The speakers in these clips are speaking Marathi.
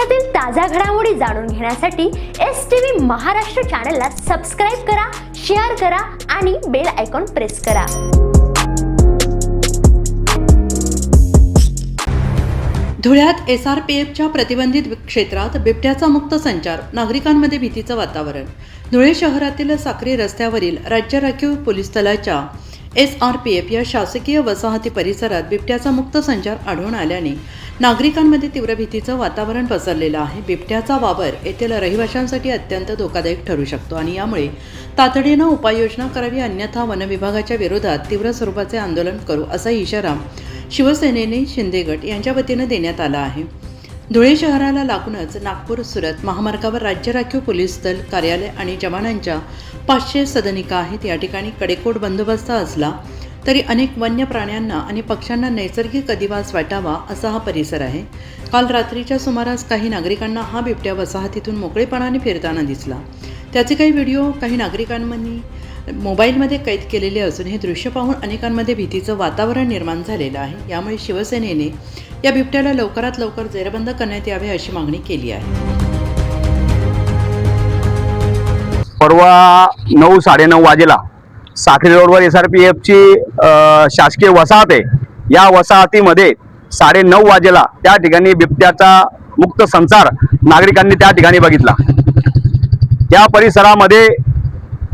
देशातील ताज्या घडामोडी जाणून घेण्यासाठी एस टी व्ही महाराष्ट्र चॅनलला सबस्क्राईब करा शेअर करा आणि बेल आयकॉन प्रेस करा. धुळ्यात एस आर पी एफच्या प्रतिबंधित क्षेत्रात बिबट्याचा मुक्त संचार नागरिकांमध्ये भीतीचं वातावरण. धुळे शहरातील साक्री रस्त्यावरील राज्य राखीव पोलीस दलाच्या एस आर पी एफ या शासकीय वसाहती परिसरात बिबट्याचा मुक्त संचार आढळून आल्याने नागरिकांमध्ये तीव्र भीतीचं वातावरण पसरलेलं आहे. बिबट्याचा वावर येथील रहिवाशांसाठी अत्यंत धोकादायक ठरू शकतो आणि यामुळे तातडीनं उपाययोजना करावी अन्यथा वनविभागाच्या विरोधात तीव्र स्वरूपाचे आंदोलन करू असा इशारा शिवसेनेने शिंदेगट यांच्या वतीनं देण्यात आला आहे. धुळे शहराला लागूनच नागपूर सुरत महामार्गावर राज्य राखीव पोलीस दल कार्यालय आणि जवानांच्या पाचशे सदनिका आहेत. या ठिकाणी कडेकोट बंदोबस्त असला तरी अनेक वन्य प्राण्यांना आणि पक्ष्यांना नैसर्गिक अधिवास वाटावा असा हा परिसर आहे. काल रात्रीच्या सुमारास काही नागरिकांना हा बिबट्या वसाहतीतून मोकळेपणाने फिरताना दिसला. त्याचे काही व्हिडिओ काही नागरिकांनी मोबाईलमध्ये कैद केलेले असून हे दृश्य पाहून अनेकांमध्ये भीतीचं वातावरण निर्माण झालेलं आहे. यामुळे शिवसेनेने या बिबट्याला लवकरात लवकर जेरबंद करण्यात यावे अशी मागणी केली आहे. परवा नऊ साडेनऊ वाजेला साखरी रोडवर एस आर पी एफची शासकीय वसाहत आहे. या वसाहतीमध्ये साडे नऊ वाजेला त्या ठिकाणी बिबट्याचा मुक्त संसार नागरिकांनी त्या ठिकाणी बघितला. या परिसरामध्ये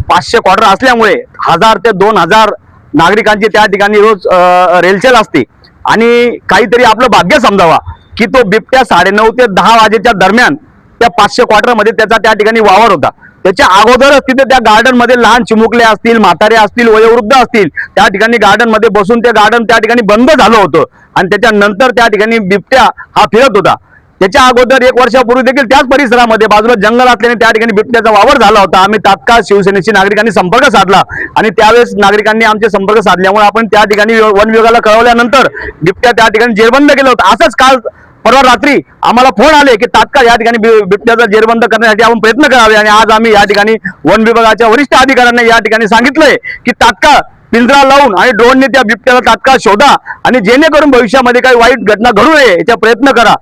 पाचशे क्वार्टर असल्यामुळे हजार ते दोन हजार नागरिकांची त्या ठिकाणी रोज रेलचेल असते. आणि काहीतरी आपलं भाग्य समजावा की तो बिबट्या साडेनऊ ते दहा वाजेच्या दरम्यान त्या पाचशे क्वार्टरमध्ये त्याचा त्या ठिकाणी वावर होता. त्याच्या अगोदरच तिथे त्या गार्डनमध्ये लहान चिमुकले असतील म्हातारे असतील वयोवृद्ध असतील त्या ठिकाणी गार्डनमध्ये बसून ते गार्डन त्या ठिकाणी बंद झालं होतं. आणि त्याच्यानंतर त्या ठिकाणी बिबट्या हा फिरत होता. त्याच्या अगोदर एक वर्षापूर्वी देखील त्याच परिसरामध्ये बाजूला जंगल असल्याने त्या ठिकाणी बिबट्याचा वावर झाला होता. आम्ही तात्काळ शिवसेनेशी नागरिकांनी संपर्क साधला आणि त्यावेळेस नागरिकांनी आमचे संपर्क साधल्यामुळे आपण त्या ठिकाणी वन विभागाला कळवल्यानंतर बिबट्या त्या ठिकाणी जेरबंद केलं होतं. असंच काल परवा रात्री आम्हाला फोन आले की तात्काळ या ठिकाणी बिबट्याचा जेरबंद करण्यासाठी आपण प्रयत्न करावे आणि आज आम्ही या ठिकाणी वन विभागाच्या वरिष्ठ अधिकाऱ्यांना या ठिकाणी सांगितलंय की तात्काळ पिंजरा लावून आणि ड्रोनने त्या बिबट्याला तात्काळ शोधा आणि जेणेकरून भविष्यामध्ये काही वाईट घटना घडू नये याचा प्रयत्न करा.